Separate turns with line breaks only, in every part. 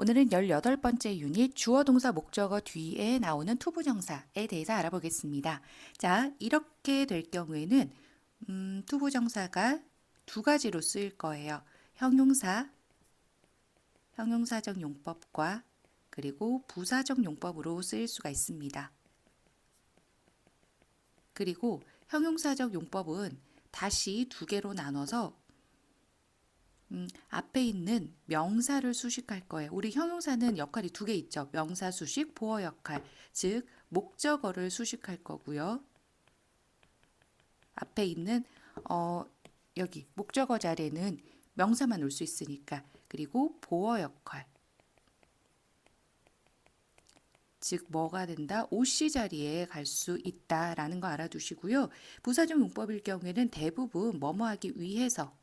오늘은 18번째 유닛 주어 동사 목적어 뒤에 나오는 투부 정사에 대해서 알아보겠습니다. 자, 이렇게 될 경우에는 음, 투부 정사가 두 가지로 쓰일 거예요. 형용사, 형용사적 용법과 그리고 부사적 용법으로 쓰일 수가 있습니다. 그리고 형용사적 용법은 다시 두 개로 나눠서 음, 앞에 있는 명사를 수식할 거예요. 우리 형용사는 역할이 두 개 있죠. 명사 수식, 보어 역할. 즉, 목적어를 수식할 거고요. 앞에 있는 어, 여기 목적어 자리에는 명사만 올 수 있으니까. 그리고 보어 역할. 즉 뭐가 된다? OC 자리에 갈 수 있다라는 거 알아두시고요. 부사적 용법일 경우에는 대부분 뭐뭐 하기 위해서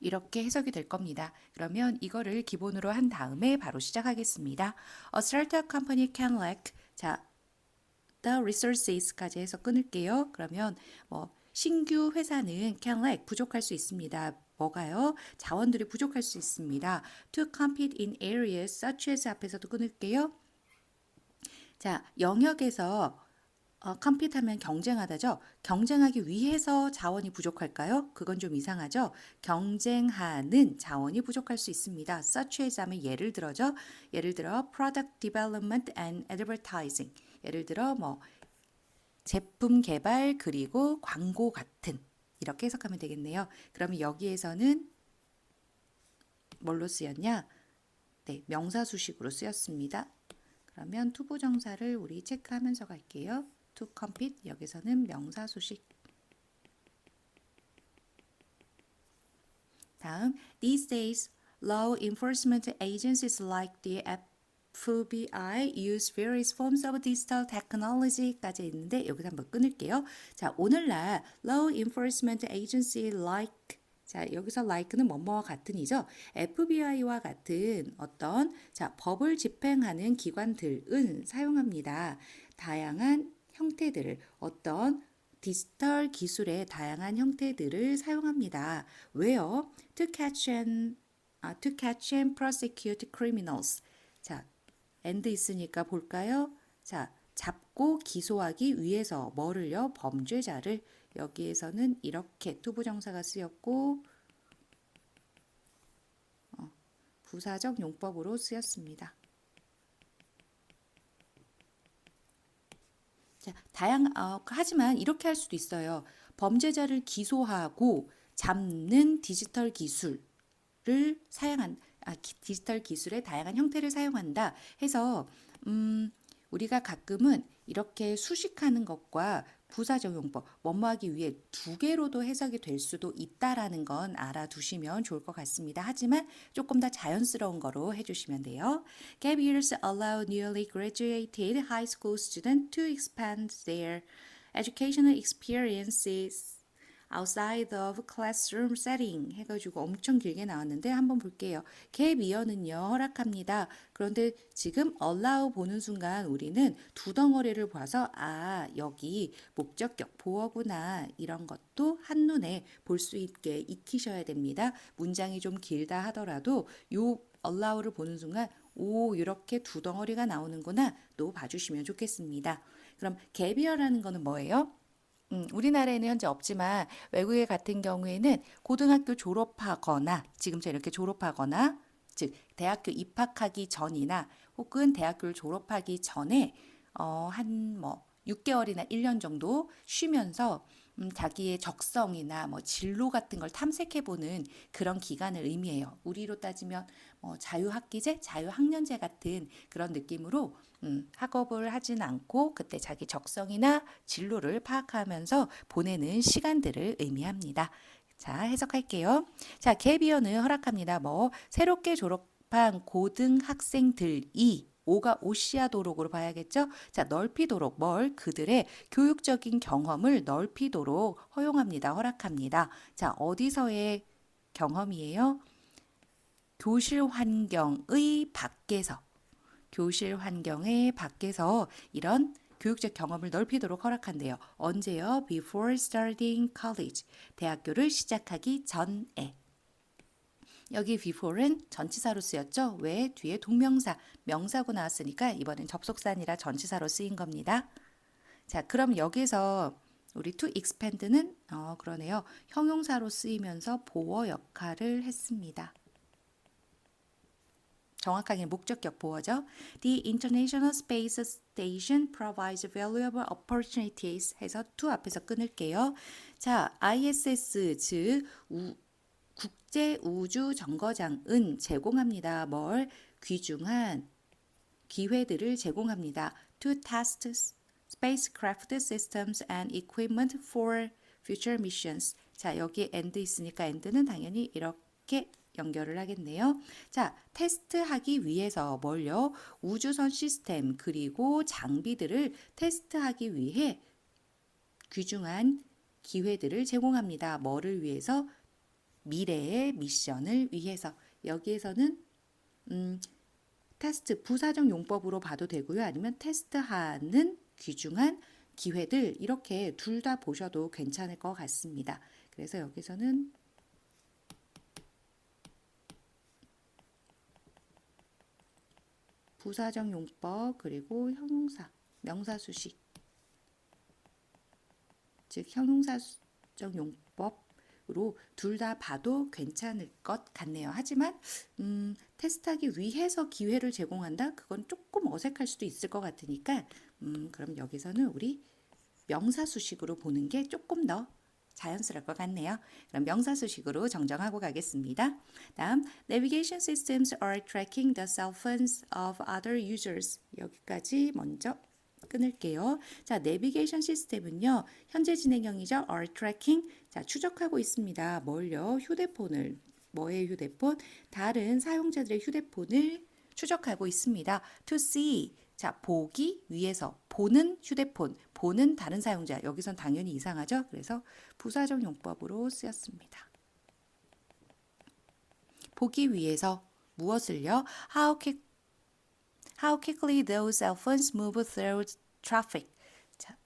이렇게 해석이 될 겁니다. 그러면 이거를 기본으로 한 다음에 바로 시작하겠습니다. A startup company can lack 자, the resources까지 해서 끊을게요. 그러면 뭐 신규 회사는 can lack 부족할 수 있습니다. 뭐가요? 자원들이 부족할 수 있습니다. To compete in areas such as 앞에서도 끊을게요. 자, 영역에서 어, 컴핏하면 경쟁하다죠. 경쟁하기 위해서 자원이 부족할까요? 그건 좀 이상하죠. 경쟁하는 자원이 부족할 수 있습니다. such as 하면 예를 들어죠. 예를 들어 product development and advertising. 예를 들어 뭐 제품 개발 그리고 광고 같은 이렇게 해석하면 되겠네요. 그러면 여기에서는 뭘로 쓰였냐? 네, 명사 수식으로 쓰였습니다. 그러면 투부정사를 우리 체크하면서 갈게요. To compete 여기서는 명사 수식. 다음 these days law enforcement agencies like the FBI use various forms of digital technology까지 있는데 여기서 한번 끊을게요. 자, 오늘날 law enforcement agency like 자, 여기서 like는 뭐뭐와 같은이죠. FBI와 같은 어떤 자, 법을 집행하는 기관들은 사용합니다. 다양한 형태들을 어떤 디지털 기술의 다양한 형태들을 사용합니다. 왜요? To catch and 아, to catch and prosecute criminals. 자, and 있으니까 볼까요? 자, 잡고 기소하기 위해서 뭐를요? 범죄자를 여기에서는 이렇게 투부정사가 쓰였고 어, 부사적 용법으로 쓰였습니다. 자, 다양 어, 하지만 이렇게 할 수도 있어요. 범죄자를 기소하고 잡는 디지털 기술을 사용한 아, 기, 디지털 기술의 다양한 형태를 사용한다 해서 음, 우리가 가끔은 이렇게 수식하는 것과 부사적 용법, 뭐뭐하기 위해 두 개로도 해석이 될 수도 있다라는 건 알아두시면 좋을 것 같습니다. 하지만 조금 더 자연스러운 거로 해주시면 돼요. Gap years allow newly graduated high school students to expand their educational experiences outside of classroom setting 해가지고 엄청 길게 나왔는데 한번 볼게요. 갭 이어는요 허락합니다. 그런데 지금 allow 보는 순간 우리는 두 덩어리를 봐서 아 여기 목적격 보어구나 이런 것도 한눈에 볼 수 있게 익히셔야 됩니다. 문장이 좀 길다 하더라도 요 allow를 보는 순간 오 이렇게 두 덩어리가 나오는구나 또 봐주시면 좋겠습니다. 그럼 갭이어라는 거는 뭐예요? 음, 우리나라에는 현재 없지만 외국에 같은 경우에는 고등학교 졸업하거나 지금처럼 이렇게 졸업하거나 즉 대학교 입학하기 전이나 혹은 대학교를 졸업하기 전에 어, 한뭐 6개월이나 1년 정도 쉬면서 음, 자기의 적성이나 뭐 진로 같은 걸 탐색해 보는 그런 기간을 의미해요. 우리로 따지면 뭐 자유학기제, 자유학년제 같은 그런 느낌으로 음, 학업을 하진 않고 그때 자기 적성이나 진로를 파악하면서 보내는 시간들을 의미합니다. 자, 해석할게요. 자, 갭이어는 허락합니다. 뭐 새롭게 졸업한 고등학생들이 오가 오시아도록으로 봐야겠죠? 자, 넓히도록 뭘 그들의 교육적인 경험을 넓히도록 허용합니다. 허락합니다. 자, 어디서의 경험이에요? 교실 환경의 밖에서 교실 환경의 밖에서 이런 교육적 경험을 넓히도록 허락한대요. 언제요? Before starting college. 대학교를 시작하기 전에. 여기 before는 전치사로 쓰였죠. 왜? 뒤에 동명사, 명사고 나왔으니까 이번엔 접속사 아니라 전치사로 쓰인 겁니다. 자, 그럼 여기서 우리 to expand는 어, 그러네요. 형용사로 쓰이면서 보어 역할을 했습니다. 정확하게 목적격 보어죠. The International Space Station provides valuable opportunities 해서 to 앞에서 끊을게요. 자, ISS 즉 우, 국제 우주 정거장은 제공합니다. 뭘 귀중한 기회들을 제공합니다. To test spacecraft systems and equipment for future missions. 자, 여기 and 있으니까 and는 당연히 이렇게 연결을 하겠네요. 자, 테스트하기 위해서 뭘요? 우주선 시스템 그리고 장비들을 테스트하기 위해 귀중한 기회들을 제공합니다. 뭐를 위해서? 미래의 미션을 위해서. 여기에서는 음, 테스트 부사적 용법으로 봐도 되고요. 아니면 테스트하는 귀중한 기회들 이렇게 둘 다 보셔도 괜찮을 것 같습니다. 그래서 여기서는 부사적 용법 그리고 형용사 명사 수식 즉 형용사적 용법으 로 둘 다 봐도 괜찮을 것 같네요. 하지만 음, 테스트하기 위해서 기회를 제공한다? 그건 조금 어색할 수도 있을 것 같으니까 음, 그럼 여기서는 우리 명사 수식으로 보는 게 조금 더 자연스러울 것 같네요. 그럼 명사 수식으로 정정하고 가겠습니다. 다음 navigation systems are tracking the cell phones of other users. 여기까지 먼저 끊을게요. 자, 내비게이션 시스템은요. 현재 진행형이죠. are tracking. 자, 추적하고 있습니다. 뭘요? 휴대폰을 뭐의 휴대폰? 다른 사용자들의 휴대폰을 추적하고 있습니다. to see. 자, 보기 위해서 보는 휴대폰, 보는 다른 사용자. 여기선 당연히 이상하죠. 그래서 부사적 용법으로 쓰였습니다. 보기 위해서 무엇을요? How quick How quickly those cell phones move through traffic. 자,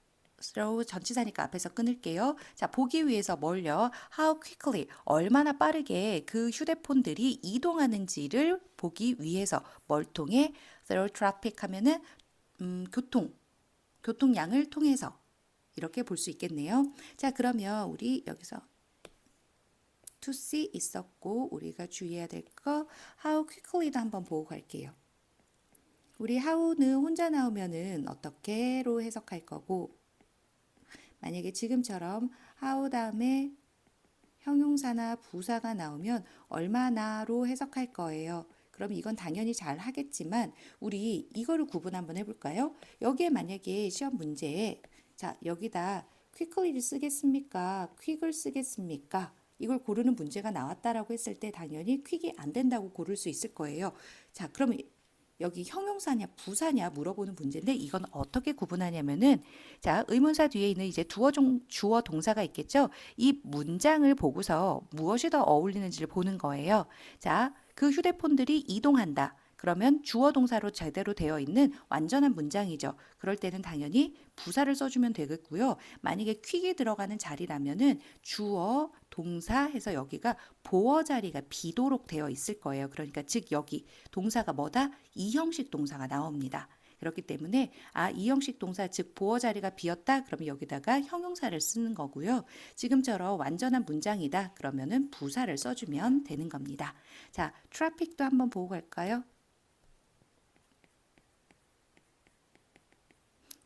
through 전치사니까 앞에서 끊을게요. 자, 보기 위해서 뭘요? How quickly 얼마나 빠르게 그 휴대폰들이 이동하는지를 보기 위해서 뭘 통해 through traffic 하면은 음, 교통 교통량을 통해서 이렇게 볼 수 있겠네요. 자, 그러면 우리 여기서 to see 있었고 우리가 주의해야 될 거 how quickly도 한번 보고 갈게요. 우리 how는 혼자 나오면은 어떻게로 해석할 거고 만약에 지금처럼 how 다음에 형용사나 부사가 나오면 얼마나로 해석할 거예요. 그럼 이건 당연히 잘 하겠지만 우리 이거를 구분 한번 해볼까요? 여기에 만약에 시험 문제에 자 여기다 quickly를 쓰겠습니까? quick을 쓰겠습니까? 이걸 고르는 문제가 나왔다라고 했을 때 당연히 퀵이 안 된다고 고를 수 있을 거예요. 자, 그러면 여기 형용사냐 부사냐 물어보는 문제인데 이건 어떻게 구분하냐면은 자 의문사 뒤에 있는 이제 주어 종, 주어 동사가 있겠죠. 이 문장을 보고서 무엇이 더 어울리는지를 보는 거예요. 자, 그 휴대폰들이 이동한다. 그러면 주어 동사로 제대로 되어 있는 완전한 문장이죠. 그럴 때는 당연히 부사를 써주면 되겠고요. 만약에 퀵이 들어가는 자리라면은 주어 동사 해서 여기가 보어 자리가 비도록 되어 있을 거예요. 그러니까 즉 여기 동사가 뭐다? 이 형식 동사가 나옵니다. 그렇기 때문에 아, 이 형식 동사 즉 보어 자리가 비었다. 그러면 여기다가 형용사를 쓰는 거고요. 지금처럼 완전한 문장이다. 그러면은 부사를 써주면 되는 겁니다. 자, 트래픽도 한번 보고 갈까요?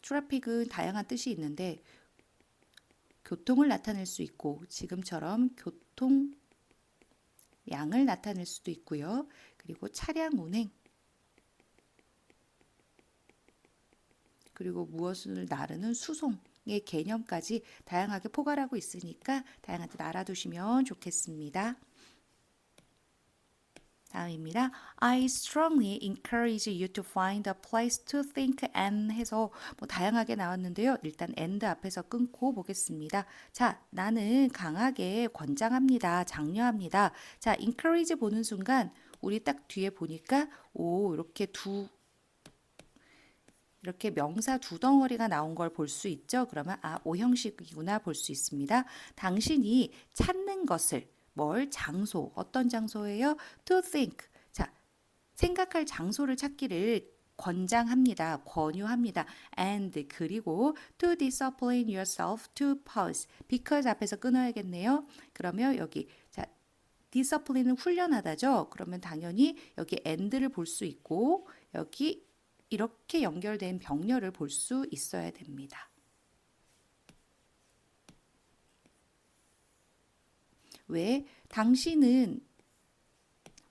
트래픽은 다양한 뜻이 있는데 교통을 나타낼 수 있고 지금처럼 교통 양을 나타낼 수도 있고요. 그리고 차량 운행 그리고 무엇을 나르는 수송의 개념까지 다양하게 포괄하고 있으니까 다양한 뜻 알아두시면 좋겠습니다. 다음입니다. I strongly encourage you to find a place to think and 해서 뭐 다양하게 나왔는데요. 일단 and 앞에서 끊고 보겠습니다. 자, 나는 강하게 권장합니다. 장려합니다. 자, encourage 보는 순간 우리 딱 뒤에 보니까 오, 이렇게 두 이렇게 명사 두 덩어리가 나온 걸 볼 수 있죠. 그러면 아, 오형식이구나 볼 수 있습니다. 당신이 찾는 것을 뭘 장소 어떤 장소예요? To think. 자, 생각할 장소를 찾기를 권장합니다. 권유합니다. And 그리고 to discipline yourself to pause. because 앞에서 끊어야겠네요. 그러면 여기 자 discipline은 훈련하다죠. 그러면 당연히 여기 and를 볼 수 있고 여기 이렇게 연결된 병렬을 볼 수 있어야 됩니다. 왜? 당신은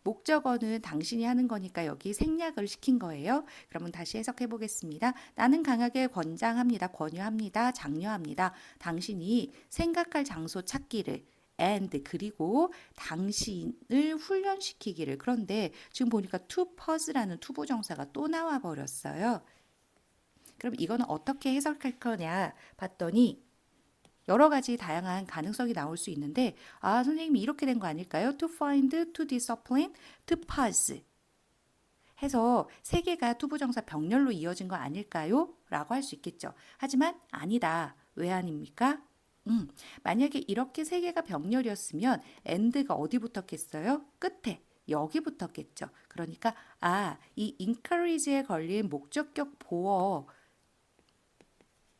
목적어는 당신이 하는 거니까 여기 생략을 시킨 거예요. 그러면 다시 해석해 보겠습니다. 나는 강하게 권장합니다. 권유합니다. 장려합니다. 당신이 생각할 장소 찾기를 and 그리고 당신을 훈련시키기를 그런데 지금 보니까 to pause라는 투부 정사가 또 나와 버렸어요. 그럼 이거는 어떻게 해석할 거냐 봤더니 여러 가지 다양한 가능성이 나올 수 있는데 아 선생님이 이렇게 된 거 아닐까요? To find, to discipline, to pause 해서 세 개가 투부정사 병렬로 이어진 거 아닐까요? 라고 할 수 있겠죠. 하지만 아니다. 왜 아닙니까? 음, 만약에 이렇게 세 개가 병렬이었으면 and가 어디 붙었겠어요? 끝에 여기 붙었겠죠. 그러니까 아, 이 encourage에 걸린 목적격 보어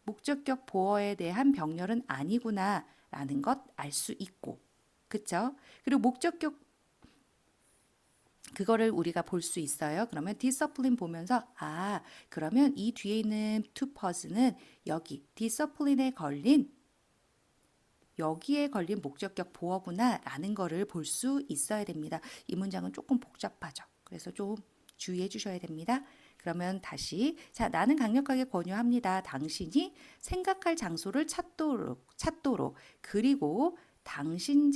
목적격 보어에 대한 병렬은 아니구나라는 것 알 수 있고, 그쵸? 그리고 목적격 그거를 우리가 볼 수 있어요. 그러면 discipline 보면서 아, 그러면 이 뒤에 있는 to pause는 여기 discipline에 걸린 여기에 걸린 목적격 보어구나라는 거를 볼 수 있어야 됩니다. 이 문장은 조금 복잡하죠. 그래서 좀 주의해 주셔야 됩니다. 그러면 다시 자 나는 강력하게 권유합니다. 당신이 생각할 장소를 찾도록 찾도록 그리고 당신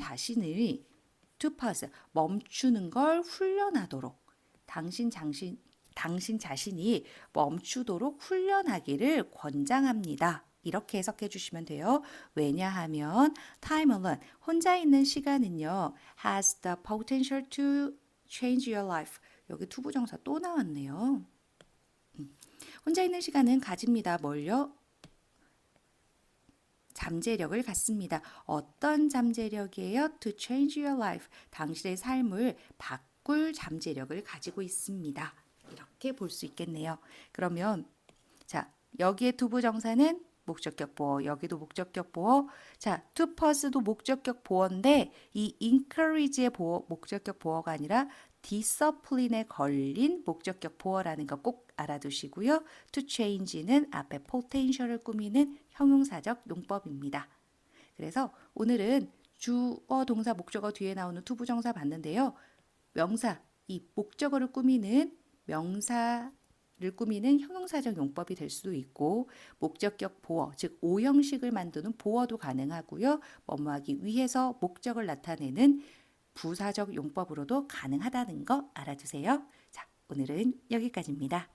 to pause 멈추는 걸 훈련하도록 당신 장신 당신 자신이 멈추도록 훈련하기를 권장합니다. 이렇게 해석해 주시면 돼요. 왜냐하면 time alone 혼자 있는 시간은요 has the potential to change your life. 여기 투부정사 또 나왔네요. 음. 혼자 있는 시간은 가집니다. 뭘요? 잠재력을 갖습니다. 어떤 잠재력이에요? To change your life. 당신의 삶을 바꿀 잠재력을 가지고 있습니다. 이렇게 볼 수 있겠네요. 그러면 자 여기에 투부 정사는 목적격 보어, 여기도 목적격 보어. 자, pause도 목적격 보어인데 이 encourage의 보어, 목적격 보어가 아니라 discipline에 걸린 목적격 보어라는 거 꼭 알아두시고요. to change는 앞에 potential을 꾸미는 형용사적 용법입니다. 그래서 오늘은 주어, 동사, 목적어 뒤에 나오는 투부정사 봤는데요. 명사, 이 목적어를 꾸미는 명사 를 꾸미는 형용사적 용법이 될 수도 있고 목적격 보어 즉 오형식을 만드는 보어도 가능하고요. 뭐뭐하기 위해서 목적을 나타내는 부사적 용법으로도 가능하다는 거 알아두세요. 자, 오늘은 여기까지입니다.